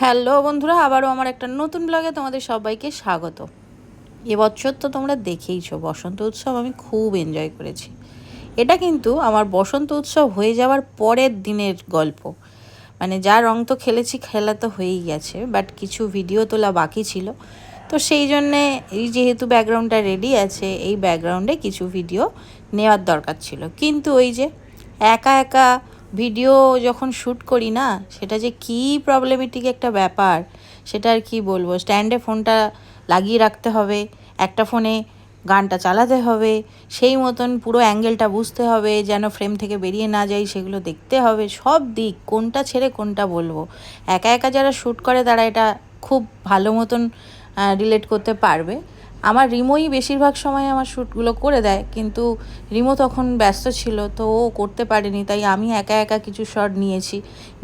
Hello বন্ধুরা, আবারও আমার একটা নতুন ব্লগে তোমাদের সবাইকে স্বাগত। এবছর তো তোমরা দেখেইছো, বসন্ত উৎসব আমি খুব এনজয় করেছি। এটা কিন্তু আমার বসন্ত উৎসব হয়ে যাওয়ার পরের দিনের গল্প। মানে যা রং তো খেলেছি, খেলা তো হয়েই গেছে বাট কিছু ভিডিও তোলা বাকি ছিল। তো সেই জন্যে এই যেহেতু ব্যাকগ্রাউন্ডটা রেডি আছে, এই ব্যাকগ্রাউন্ডে কিছু ভিডিও নেওয়ার দরকার ছিল। কিন্তু ওই যে একা একা ভিডিও যখন শ্যুট করি না, সেটা যে কী প্রবলেমেটিক একটা ব্যাপার, সেটা আর কি বলব? স্ট্যান্ডে ফোনটা লাগিয়ে রাখতে হবে, একটা ফোনে গানটা চালাতে হবে, সেই মতন পুরো অ্যাঙ্গেলটা বুঝতে হবে, যেন ফ্রেম থেকে বেরিয়ে না যাই, সেগুলো দেখতে হবে, সব দিক, কোনটা ছেড়ে কোনটা বলব? একা একা যারা শ্যুট করে, তারা এটা খুব ভালো মতন রিলেট করতে পারবে। আমার রিমোই বেশিরভাগ সময় আমার শ্যুটগুলো করে দেয়, কিন্তু রিমো তখন ব্যস্ত ছিল, তো ও করতে পারেনি, তাই আমি একা একা কিছু শট নিয়েছি,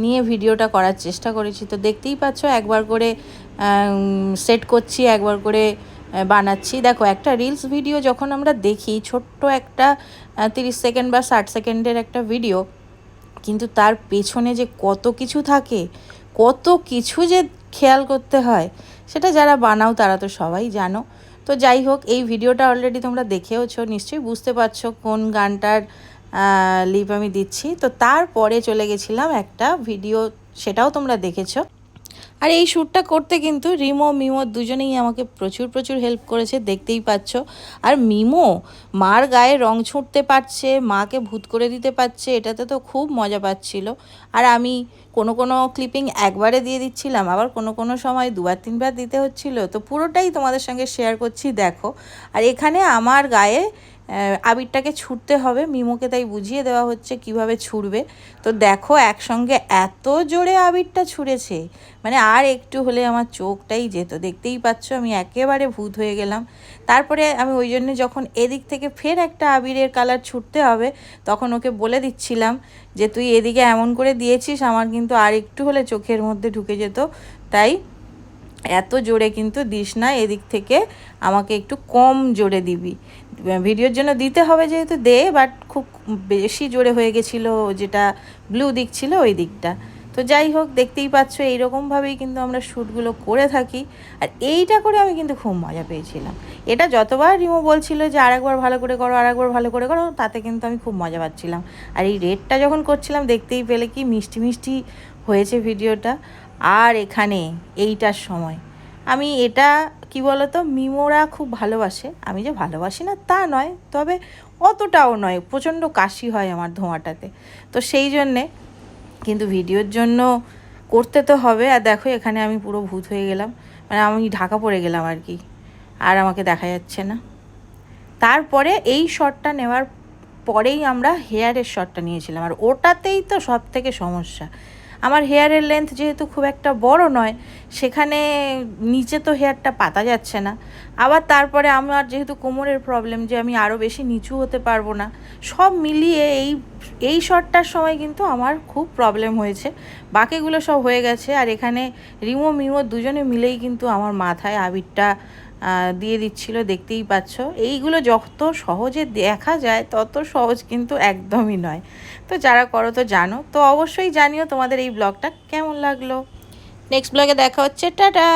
নিয়ে ভিডিওটা করার চেষ্টা করেছি। তো দেখতেই পাচ্ছ, একবার করে সেট করছি, একবার করে বানাচ্ছি। দেখো, একটা রিলস ভিডিও যখন আমরা দেখি, ছোট্ট একটা তিরিশ সেকেন্ড বা ষাট সেকেন্ডের একটা ভিডিও, কিন্তু তার পেছনে যে কত কিছু থাকে, কত কিছু যে খেয়াল করতে হয়, সেটা যারা বানাও তারা তো সবাই জানো। তো যাই হোক, এই ভিডিওটা অলরেডি তোমরা দেখেওছো, নিশ্চয়ই বুঝতে পারছ কোন গানটার লিপ আমি দিচ্ছি। তো তারপরে চলে গেছিলাম একটা ভিডিও সেটাও তোমরা দেখেছ। আর এই শ্যুটটা করতে কিন্তু রিমো, মিমো দুজনেই আমাকে প্রচুর প্রচুর হেল্প করেছে, দেখতেই পাচ্ছ। আর মিমো, মার গায়ে রং ছুঁটতে পারছে, মাকে ভূত করে দিতে পারছে, এটাতে তো খুব মজা পাচ্ছিল। আর আমি কোনো কোনো ক্লিপিং একবারে দিয়ে দিচ্ছিলাম, আবার কোনো কোনো সময় দুবার, তিনবার দিতে হচ্ছিল। তো পুরোটাই তোমাদের সঙ্গে শেয়ার করছি, দেখো। আর এখানে আমার গায়ে আবিরটাকে ছুটতে হবে। মিমোকে তাই বুঝিয়ে দেওয়া হচ্ছে কীভাবে ছুড়বে তো দেখো, একসঙ্গে এত জোরে আবিরটা ছুঁড়েছে। মানে আর একটু হলে আমার চোখটাই যেত। দেখতেই পাচ্ছ, আমি একেবারে ভূত হয়ে গেলাম। তারপরে আমি ওই জন্য যখন এদিক থেকে ফের একটা আবিরের কালার ছুটতে হবে, তখন ওকে বলে দিচ্ছিলাম যে, তুই এদিকে এমন করে দিয়েছিস, আমার কিন্তু আর একটু হলে চোখের মধ্যে ঢুকে যেত। তাই এত জোরে কিন্তু দিস না, এদিক থেকে আমাকে একটু কম জোরে দিবি। ভিডিওর জন্য দিতে হবে যেহেতু দে বাট খুব বেশি জোরে হয়ে গেছিল যেটা ব্লু দিক ছিল ওই দিকটা। তো যাই হোক, দেখতেই পাচ্ছ এইরকমভাবেই কিন্তু আমরা শ্যুটগুলো করে থাকি। আর এইটা করে আমি কিন্তু খুব মজা পেয়েছিলাম। এটা যতবার রিমো বলছিল যে আরেকবার ভালো করে করো, আরেকবার ভালো করে করো, তাতে কিন্তু আমি খুব মজা পাচ্ছিলাম। আর এই রেডটা যখন করছিলাম, দেখতেই পেলে কি মিষ্টি মিষ্টি হয়েছে ভিডিওটা, আর এখানে এইটার সময়। আমি এটা, কি বলতো, মিমোরা খুব ভালোবাসে। আমি যে ভালোবাসি না, তা নয়, তবে অতটাও নয়, প্রচণ্ড কাশি হয় আমার ধোঁয়াটাতে। তো সেই জন্যে, কিন্তু ভিডিওর জন্য করতে তো হবে। আর দেখো, এখানে আমি পুরো ভূত হয়ে গেলাম। মানে আমি ঢাকা পড়ে গেলাম আর কি, আর আমাকে দেখা যাচ্ছে না। তারপরে এই শটটা নেওয়ার পরেই আমরা হেয়ারের শটটা নিয়েছিলাম। আর ওটাতেই তো সব থেকে সমস্যা। আমার হেয়ারের লেন্থ যেহেতু খুব একটা বড় নয়, সেখানে নিচে তো হেয়ারটা পাতা যাচ্ছে না। আবার তারপরে আমার যেহেতু কোমরের প্রবলেম যে আমি আরও বেশি নিচু হতে পারব না, সব মিলিয়ে এই এই শটটার সময় কিন্তু আমার খুব প্রবলেম হয়েছে। বাকিগুলো সব হয়ে গেছে, আর এখানে রিমো, মিমো দুজনে মিলেই কিন্তু আমার মাথায় আবিরটা দিয়ে দিচ্ছিল, দেখতেই পাচ্ছ। এইগুলো যত সহজে দেখা যায়, তত সহজ কিন্তু একদমই নয়। তো যারা করো তো জানো। তো অবশ্যই জানিও তোমাদের এই ব্লগটা কেমন লাগল। নেক্সট ব্লগে দেখা হচ্ছে, টাটা!